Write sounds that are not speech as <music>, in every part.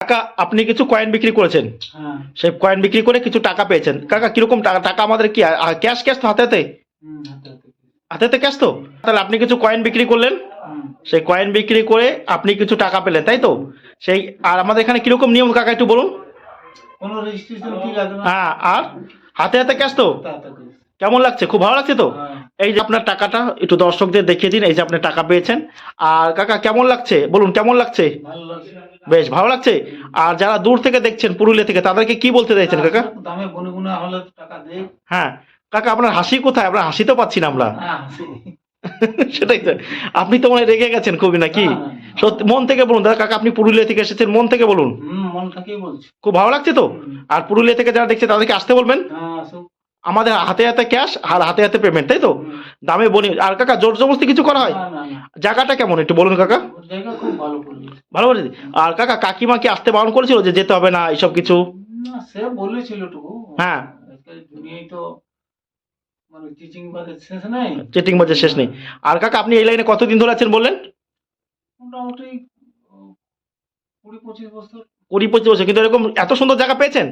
কাকা আপনি কিছু কয়েন বিক্রি করেছেন। হ্যাঁ। সেই কয়েন বিক্রি করে কিছু টাকা পেয়েছেন। কাকা কীরকম টাকা? টাকা আমাদের কি ক্যাশ ক্যাশ তো হাতে হাতে হাতে হাতে। ক্যাশ তো? তাহলে আপনি কিছু কয়েন বিক্রি করলেন। সেই কয়েন বিক্রি করে আপনি কিছু টাকা পেলেন তাই তো? সেই আর আমাদের এখানে কীরকম নিয়ম কাকা একটু বলুন? হ্যাঁ আর হাতে হাতে ক্যাশ তো। কেমন লাগছে? খুব ভালো লাগছে তো? হ্যাঁ, এই যে আপনার টাকাটা একটু দর্শকদের দেখিয়ে দিন এই যে আপনি টাকা পেয়েছেন। আর কাকা কেমন লাগছে? বলুন কেমন লাগছে? বেশ ভালো লাগছে। আর যারা দূর থেকে দেখছেন পুরুলিয়া থেকে তাদেরকে কি বলতে চাইছেন কাকা? হ্যাঁ। কাকা আপনার হাসি কোথায়? আমরা হাসি তো পাচ্ছি না আমরা। হ্যাঁ <laughs> সেটাই তো। আপনি তো মনে হয় রেগে গেছেন খুবই নাকি? না। সত্যি মন থেকে বলুন। দাদা কাকা আপনি পুরুলিয়া থেকে এসেছেন মন থেকে বলুন। মন থেকেই বলছি? খুব ভালো লাগছে তো? আর পুরুলিয়া থেকে যারা দেখছে তাদেরকে আসতে বলবেন? হ্যাঁ আমাদের হাতে হাতে ক্যাশ আর হাতে হাতে পেমেন্ট তাই তো? দামে বনি আর কাকা জোর জবরদস্তি কিছু করা হয়? জায়গাটা কেমন একটু বলুন কাকা। ভালো করে আর কাকা কাকিমা কি আসতে বারণ করেছিল যে যেতে হবে না এইসব কিছু? সে বলেছিল হ্যাঁ। তো মানে টিচিং শেষ নেই। আর কাকা আপনি এই লাইনে কতদিন ধরে আছেন বললেন? মোটামুটি কুড়ি পঁচিশ বছর। কুড়ি পঁচিশ বছর। কিন্তু এরকম এত সুন্দর জায়গা পেয়েছেন?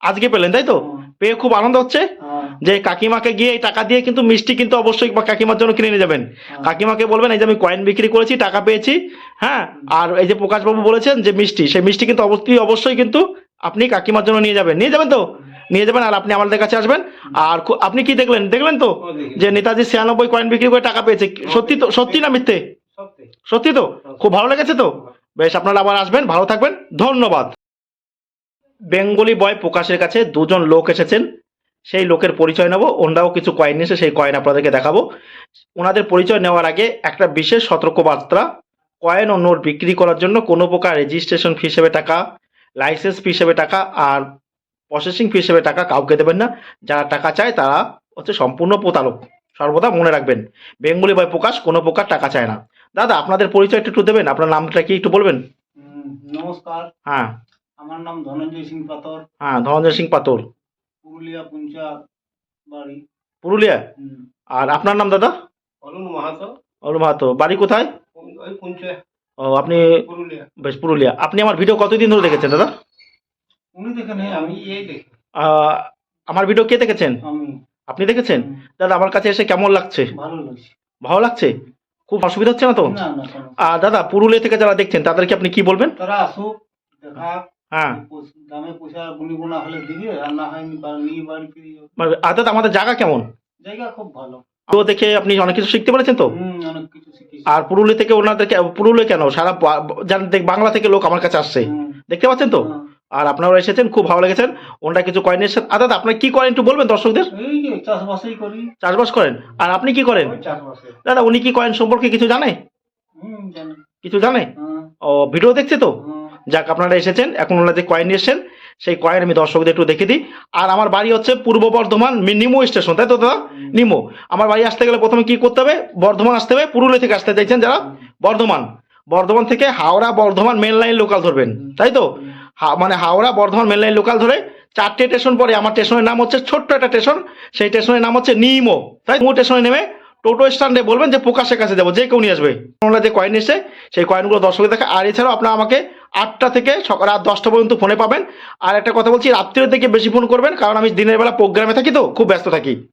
আজকে পেলেন তাই তো? পেয়ে খুব আনন্দ হচ্ছে হ্যাঁ, যে কাকিমাকে গিয়ে এই টাকা দিয়ে কিন্তু মিষ্টি কিন্তু অবশ্যই কাকিমার জন্য কিনে নিয়ে যাবেন। হ্যাঁ। কাকিমাকে বলবেন এই যে আমি কয়েন বিক্রি করেছি টাকা পেয়েছি হ্যাঁ আর এই যে প্রকাশবাবু বলেছেন যে মিষ্টি সেই মিষ্টি কিন্তু অবশ্যই অবশ্যই কিন্তু আপনি কাকিমার জন্য নিয়ে যাবেন। নিয়ে যাবেন তো? নিয়ে যাবেন আর আপনি আমাদের কাছে আসবেন। আর আপনি কি দেখলেন? দেখলেন তো? যে নেতাজি ছিয়ানব্বই কয়েন বিক্রি করে টাকা পেয়েছে। সত্যি তো সত্যি না মিথ্যে? সত্যি। তো? খুব ভালো লেগেছে তো? বেশ আপনারা আবার আসবেন ভালো থাকবেন। ধন্যবাদ। বেঙ্গলি বয় প্রকাশের কাছে দুজন লোক এসেছেন। সেই লোকের পরিচয় নেব। ওনারাও কিছু কয়েন এসে সেই কয়েন আপনাদেরকে দেখাবো। ওনাদের পরিচয় নেওয়ার আগে একটা বিশেষ সতর্কবার্তা কয়েন ও নোট বিক্রি করার জন্য কোনো প্রকার রেজিস্ট্রেশন ফি হিসেবে টাকা লাইসেন্স ফি হিসেবে টাকা আর প্রসেসিং ফি হিসেবে টাকা কাউকে দেবেন না। যারা টাকা চায় তারা হচ্ছে সম্পূর্ণ প্রতারক। সর্বদা মনে রাখবেন বেঙ্গলি বয় প্রকাশ কোনো প্রকার টাকা চায় না। দাদা আপনাদের পরিচয়টা একটু দেবেন? আপনার নামটা কি একটু বলবেন? নমস্কার। হ্যাঁ। আমার নাম ধনঞ্জয় সিং পাতর। হ্যাঁ ধনঞ্জয় সিং পাতর। পুরুলিয়া পুঞ্চা বাড়ি। পুরুলিয়া? আর আপনার নাম দাদা? অরুণ মাহাতো। অরুণ মাহাতো। বাড়ি কোথায়? ওই পুঞ্চে ও আপনি পুরুলিয়া। বেশ পুরুলিয়া। আপনি আমার ভিডিও কতদিন ধরে দেখেছেন দাদা? উনি দেখেন আমি আমি এই দেখি। আমার ভিডিও কে দেখেছেন? আমি। আপনি দেখেছেন? দাদা আমার কাছে এসে কেমন লাগছে? ভালো লাগছে। ভালো লাগছে? খুব অসুবিধা হচ্ছে না তো? না না আর দাদা পুরুলিয়া থেকে যারা দেখছেন তাদেরকে আপনি কি বলবেন? তারা আসুক দেখা হ্যাঁ। দামে পয়সা গুনি গুণা হলে দিবে আর না হয় নিয়ে বাড়ি ফিরে যাবে। মানে- আমাদের জায়গা কেমন? জায়গা খুব ভালো। তো দেখে আপনি অনেক কিছু শিখতে পেরেছেন তো? আর পুরুলিয়া থেকে ওনাদেরকে পুরুলিয়া কেন? সারা দেখ- বাংলা থেকে লোক আমার কাছে আসছে। দেখতে পাচ্ছেন তো। আর আপনারা এসেছেন খুব ভালো লেগেছেন। ওনারা কিছু কয়েন এসেছেন আর দাদা আপনার কি করেন একটু বলবেন দর্শকদের? চাষবাস করেন। আর আপনি কি করেন? দাদা উনি কি কয়েন সম্পর্কে কিছু জানে? কিছু জানে? ও ভিডিও দেখছে তো। যাক আপনারা এসেছেন এখন ওনারা যে কয়েন এসেছেন সেই কয়েন আমি দর্শকদের একটু দেখে দিই। আর আমার বাড়ি হচ্ছে পূর্ব বর্ধমান নিমো স্টেশন তাই তো দাদা? নিমো। আমার বাড়ি আসতে গেলে প্রথমে কি করতে হবে? বর্ধমান আসতে হবে পুরুলিয়া থেকে আসতে চাইছেন যারা? বর্ধমান। বর্ধমান থেকে Howrah Bardhaman main line local ধরবেন তাই তো? মানে Howrah Bardhaman main line local ধরে চারটে স্টেশন পরে আমার স্টেশনের নাম হচ্ছে ছোট্ট একটা স্টেশন সেই স্টেশনের নাম হচ্ছে নিমো তাই? নিমো স্টেশনে নেমে টোটো স্ট্যান্ডে বলবেন যে প্রকাশের কাছে যাব যে কেউ নিয়ে আসবে। ওনারা যে কয়েন এসে সেই কয়েনগুলো দর্শকের দেখে আর এছাড়াও আপনারা আমাকে আটটা থেকে সকাল রাত দশটা পর্যন্ত ফোনে পাবেন। আর একটা কথা বলছি, রাত্রের দিকে বেশি ফোন করবেন, কারণ আমি দিনের বেলা প্রোগ্রামে থাকি তো, খুব ব্যস্ত থাকি।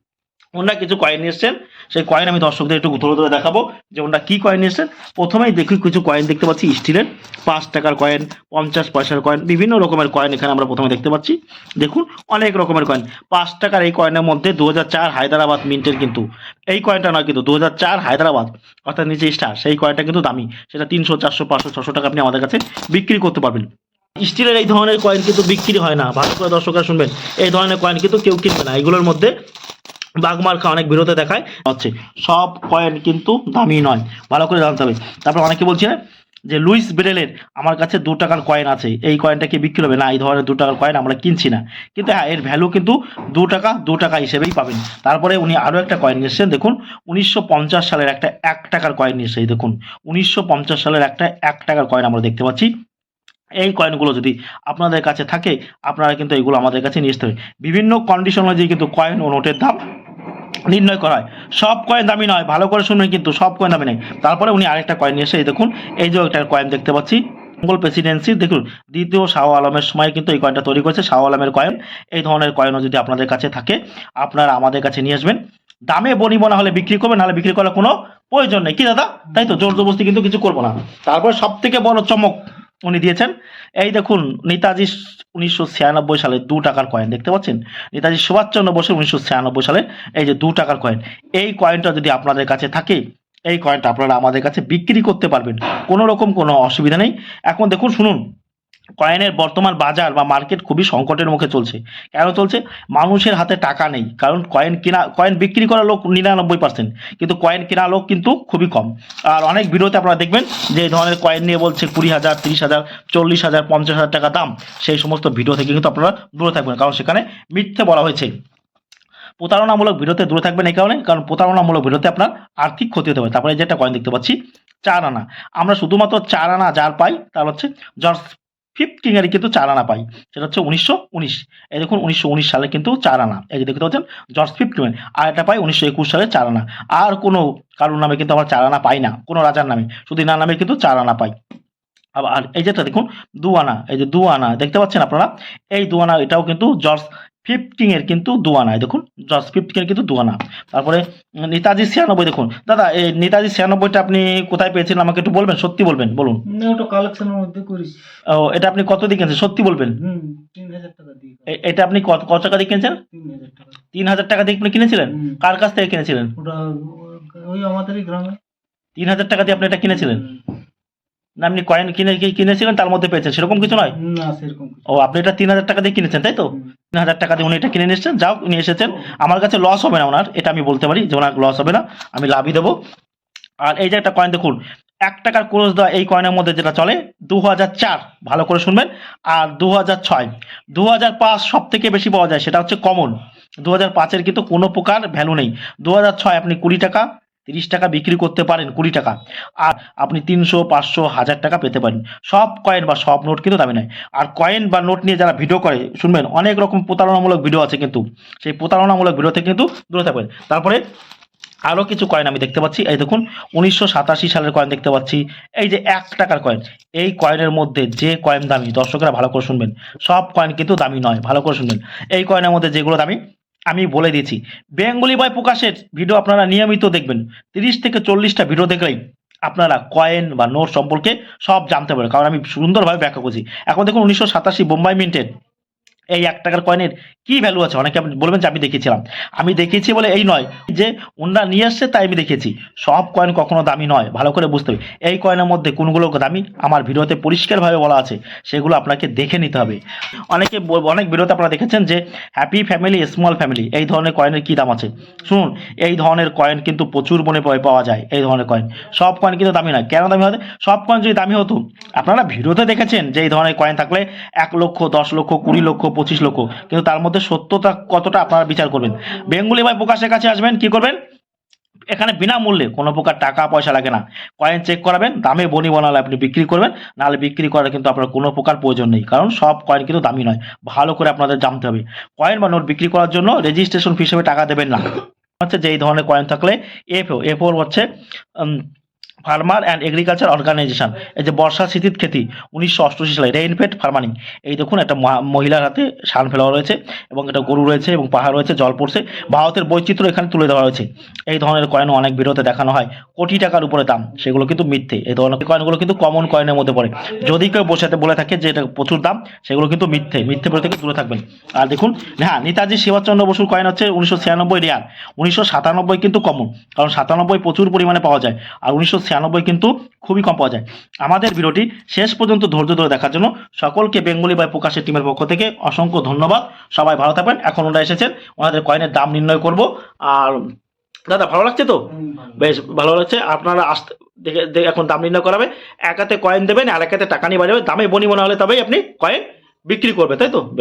ওনারা কিছু কয়েন এসছেন। সেই কয়েন আমি দর্শকদের একটু ধরে ধরে দেখাবো যে ওনারা কী কয়েন এসছেন। প্রথমেই দেখি কিছু কয়েন দেখতে পাচ্ছি স্টিলের পাঁচ টাকার কয়েন পঞ্চাশ পয়সার কয়েন বিভিন্ন রকমের কয়েন এখানে আমরা প্রথমে দেখতে পাচ্ছি। দেখুন, অনেক রকমের কয়েন পাঁচ টাকার এই কয়েনের মধ্যে দু হায়দ্রাবাদ মিন্টের কিন্তু। এই কয়েনটা নয় কিন্তু দু হায়দ্রাবাদ, অর্থাৎ নিচে স্টার সেই কয়েনটা কিন্তু দামি। সেটা তিনশো, চারশো, পাঁচশো, ছশো টাকা আপনি আমাদের কাছে বিক্রি করতে পারবেন। স্টিলের এই ধরনের কয়েন কিন্তু বিক্রি হয় না। ভালো করে দর্শকরা শুনবেন। এই ধরনের কয়েন কিন্তু কেউ কিনবে না। এগুলোর মধ্যে বাগমার্কা অনেক বিরোধে দেখায়। হচ্ছে সব কয়েন কিন্তু দামি নয়। ভালো করে জানতে হবে। তারপর অনেকে বলছে যে, লুইস ব্রেলের আমার কাছে দু টাকার কয়েন আছে। এই কয়েনটা কি বিক্রি হবে না, এই ধরনের দু টাকার কয়েন আমরা কিনছি না। কিন্তু হ্যাঁ এর ভ্যালু কিন্তু দু টাকা দু টাকা হিসেবেই পাবেন। তারপরে উনি আরও একটা কয়েন নিয়ে এসেছেন। দেখুন, উনিশশো পঞ্চাশ সালের একটা এক টাকার কয়েন নিয়ে এসেছে। দেখুন, উনিশশো পঞ্চাশ সালের একটা এক টাকার কয়েন আমরা দেখতে পাচ্ছি। এই কয়েনগুলো যদি আপনাদের কাছে থাকে, আপনারা কিন্তু এগুলো আমাদের কাছে নিয়ে আসতে হবে। বিভিন্ন কন্ডিশন অনুযায়ী কিন্তু কয়েন ও নোটের দাম নির্ণয় করা হয় সব কয়েন দামি নয়, ভালো করে শুনবেন কিন্তু সব কয়েন দামি নেই। তারপরে উনি আরেকটা কয়েন নিয়ে এসে দেখুন, এই যে একটা কয়েন দেখতে পাচ্ছি, মঙ্গল প্রেসিডেন্সি দেখুন, দ্বিতীয় শাহ আলমের সময় কিন্তু এই কয়েনটা তৈরি করেছে, শাহ আলমের কয়েন এই ধরনের কয়েনও যদি আপনাদের কাছে থাকে, আপনারা আমাদের কাছে নিয়ে আসবেন। দামে বনিব না হলে বিক্রি করবেন, নাহলে বিক্রি করার কোনো প্রয়োজন নেই। কি দাদা? তাই তো, জোর জবরদস্তি কিন্তু কিছু করব না। তারপরে সব থেকে বড় চমক উনি দিয়েছেন। এই দেখুন, নেতাজি উনিশশো ছিয়ানব্বই সালে দু টাকার কয়েন দেখতে পাচ্ছেন? নেতাজি সুভাষচন্দ্র বসু উনিশশো ছিয়ানব্বই সালে এই যে দু টাকার কয়েন এই কয়েনটা যদি আপনাদের কাছে থাকে, এই কয়েনটা আপনারা আমাদের কাছে বিক্রি করতে পারবেন। কোনো রকম কোনো অসুবিধা নেই। এখন দেখুন, শুনুন। কয়েনের বর্তমান বাজার বা মার্কেট খুবই সংকটের মুখে চলছে। কেন চলছে? মানুষের হাতে টাকা নেই। কারণ কয়েন কেনা, কয়েন বিক্রি করা লোক নিরানব্বই পার্সেন্ট কিন্তু কয়েন কেনা লোক কিন্তু খুবই কম। আর অনেক ভিডিওতে আপনারা দেখবেন যে এই ধরনের কয়েন নিয়ে বলছে কুড়ি হাজার, তিরিশ হাজার, চল্লিশ হাজার, পঞ্চাশ হাজার টাকা দাম। সেই সমস্ত ভিডিও থেকে কিন্তু আপনারা দূরে থাকবেন। কারণ সেখানে মিথ্যে বলা হয়েছে। প্রতারণামূলক ভিডিওতে দূরে থাকবেন এই কারণে। কারণ প্রতারণামূলক ভিডিওতে আপনার আর্থিক ক্ষতি হতে পারে। তারপরে যেটা কয়েন দেখতে পাচ্ছি, চার আনা। আমরা শুধুমাত্র চার আনা যার পাই, তার হচ্ছে জর্জ ফিফটিং এর কিন্তু চার আনা পাই। সেটা হচ্ছে উনিশশো উনিশ। এই দেখুন, উনিশশো উনিশ সালে কিন্তু চার আনা। এই যে দেখতে পাচ্ছেন জর্জ ফিফটিন আর এটা পাই উনিশশো একুশ সালে চার আনা। আর কোনো কারোর নামে কিন্তু আমরা চার আনা পাই না। কোনো রাজার নামে। শুধু না নামে কিন্তু চার আনা পাই। আবার আর এই যেটা দেখুন দু আনা এই যে দু আনা দেখতে পাচ্ছেন আপনারা? এই দু আনা এটাও কিন্তু জর্জ ফিফটিং এর কিন্তু দু আনা এই দেখুন জর্জ ফিফটিং এর কিন্তু দু আনা তারপরে নেতাজি ছিয়ানব্বই দেখুন। দাদা এই নেতাজি ছিয়ানব্বইটা আপনি কোথায় পেয়েছিলেন? আমাকে একটু বলবেন সত্যি বলবেন বলুন। না ওটা কালেকশনের মধ্যে ও এটা আপনি কত দিয়ে কিনেছেন? সত্যি বলবেন। হুম তিন হাজার টাকা দিয়ে এটা আপনি কত কত টাকা দিয়ে কিনেছেন? তিন হাজার টাকা। তিন হাজার টাকা দিয়ে আপনি কিনেছিলেন? কার কাছ থেকে কিনেছিলেন? ওটা ওই আমাদেরই গ্রামে। তিন হাজার টাকা দিয়ে আপনি এটা কিনেছিলেন? না আপনি কয়েন কিনে কিনেছিলেন? তার মধ্যে পেয়েছেন। সেরকম কিছু নয়? না সেরকম ও আপনি এটা তিন হাজার টাকা দিয়ে কিনেছেন তাই তো? তিন হাজার টাকা দিয়ে উনি এটা কিনে নিয়েছেন যাও নিয়ে এসেছেন। আমার কাছে লস হবে না ওনার এটা আমি বলতে পারি যে ওনার লস হবে না। আমি লাভই দেবো। আর এই যে একটা কয়েন দেখুন এক টাকার ক্রোশ দেওয়া এই কয়েনের মধ্যে যেটা চলে দু হাজার চার ভালো করে শুনবেন। আর দু হাজার ছয় দু হাজার পাঁচ সব থেকে বেশি পাওয়া যায় সেটা হচ্ছে কমন দু হাজার পাঁচের কিন্তু কোনো প্রকার ভ্যালু নেই। দু হাজার ছয় আপনি কুড়ি টাকা তিরিশ টাকা বিক্রি করতে পারেন, কুড়ি টাকা। আর আপনি তিনশো, পাঁচশো, হাজার টাকা পেতে পারেন। সব কয়েন বা সব নোট কিন্তু দামি নয়। আর কয়েন বা নোট নিয়ে যারা ভিডিও করে, শুনবেন, অনেক রকম প্রতারণামূলক ভিডিও আছে কিন্তু। সেই প্রতারণামূলক ভিডিও থেকে কিন্তু দূরে থাকবেন। তারপরে আরও কিছু কয়েন আমি দেখতে পাচ্ছি। এই দেখুন, উনিশশো সাতাশি সালের কয়েন দেখতে পাচ্ছি। এই যে এক টাকার কয়েন এই কয়েনের মধ্যে যে কয়েন দামি, দর্শকরা ভালো করে শুনবেন। সব কয়েন কিন্তু দামি নয়, ভালো করে শুনবেন। এই কয়েনের মধ্যে যেগুলো দামি আমি বলে দিয়েছি। বেঙ্গলি বয় প্রকাশের ভিডিও আপনারা নিয়মিত দেখবেন। তিরিশ থেকে চল্লিশটা ভিডিও দেখলেই আপনারা কয়েন বা নোট সম্পর্কে সব জানতে পারবেন। কারণ আমি সুন্দরভাবে ব্যাখ্যা করছি। এখন দেখুন উনিশশো সাতাশি বোম্বাই মিন্টের এই এক টাকার কয়েনের কি ভ্যালু আছে? অনেকে আপনি বলবেন যে আমি দেখিয়েছিলাম। আমি দেখিয়েছি বলে এই নয় যে ওনারা নিয়ে আসছে তাই আমি দেখেছি সব কয়েন কখনো দামি নয়, ভালো করে বুঝতে হবে। এই কয়েনের মধ্যে কোনগুলো দামি? আমার ভিডিওতে পরিষ্কারভাবে বলা আছে, সেগুলো আপনাকে দেখে নিতে হবে। অনেকে অনেক ভিডিওতে আপনারা দেখেছেন যে হ্যাপি ফ্যামিলি স্মল ফ্যামিলি এই ধরনের কয়েনের কী দাম আছে? শুনুন, এই ধরনের কয়েন কিন্তু প্রচুর মনে পাওয়া যায়, এই ধরনের কয়েন সব কয়েন কিন্তু দামি নয়। কেন দামি হতে? সব কয়েন যদি দামি হতো, আপনারা ভিডিওতে দেখেছেন যে এই ধরনের কয়েন থাকলে এক লক্ষ, দশ লক্ষ, কুড়ি লক্ষ পঁচিশ লক্ষ। কিন্তু তার মধ্যে সত্যতা কতটা আপনারা বিচার করবেন? বেঙ্গুলি ভাই প্রকাশের কাছে আসবেন, কি করবেন? এখানে বিনামূল্যে কোনো প্রকার টাকা পয়সা লাগে না। কয়েন চেক করাবেন, দামে বনি বানালে আপনি বিক্রি করবেন, নাহলে বিক্রি করার কিন্তু আপনার কোনো প্রকার প্রয়োজন নেই, কারণ সব কয়েন কিন্তু দামি নয়। ভালো করে আপনাদের জানতে হবে। কয়েন বা নোট বিক্রি করার জন্য রেজিস্ট্রেশন ফি হিসেবে টাকা দেবেন না। হচ্ছে যে এই ধরনের কয়েন থাকলে এফও এফও হচ্ছে ফার্মার অ্যান্ড এগ্রিকালচার অর্গানাইজেশন। এই যে বর্ষা শীতিত খেতি, উনিশশো অষ্টআশি সালে রেইনফেড ফার্মারিং এই দেখুন, একটা মহা- মহিলার হাতে সানফ্লাওয়ার রয়েছে এবং এটা গরু রয়েছে এবং পাহাড় রয়েছে, জল পড়ছে। ভারতের বৈচিত্র্য এখানে তুলে দেওয়া হয়েছে। এই ধরনের কয়েন অনেক ভিডিওতে দেখানো হয়। কোটি টাকার উপরে দাম, সেগুলো কিন্তু মিথ্যে। এই ধরনের কয়েনগুলো কিন্তু কমন কয়েনের মধ্যে পড়ে। যদি কেউ বসে বলে থাকে যে এটা প্রচুর দাম, সেগুলো কিন্তু মিথ্যে। মিথ্যে বলে থেকে দূরে থাকবেন। আর দেখুন হ্যাঁ নেতাজি শিবাচন্দ্র বসুর কয়েন হচ্ছে উনিশশো ছিয়ানব্বই রিয়াল। উনিশশো সাতানব্বই কিন্তু কমন কারণ সাতানব্বই প্রচুর পরিমাণে পাওয়া যায়। আর উনিশশো ছিয়ানব্বই কিন্তু খুবই কম পাওয়া যায়। আমাদের ভিডিওটি শেষ পর্যন্ত ধৈর্য ধরে দেখার জন্য সকলকে বেঙ্গলি বাই প্রকাশের টিমের পক্ষ থেকে অসংখ্য ধন্যবাদ। সবাই ভালো থাকবেন। এখন ওরা এসেছেন। ওনাদের কয়েনের দাম নির্ণয় করব। আর দাদা ভালো লাগছে তো। বেশ ভালো লাগছে। আপনারা আসতে দেখে দেখে এখন দাম নির্ণয় করাবে। এক হাতে কয়েন দেবেন আর এক হাতে টাকা নিয়ে বাজাবে দামে বনি মনে হলে তবেই আপনি কয়েন বিক্রি করবে তাই তো?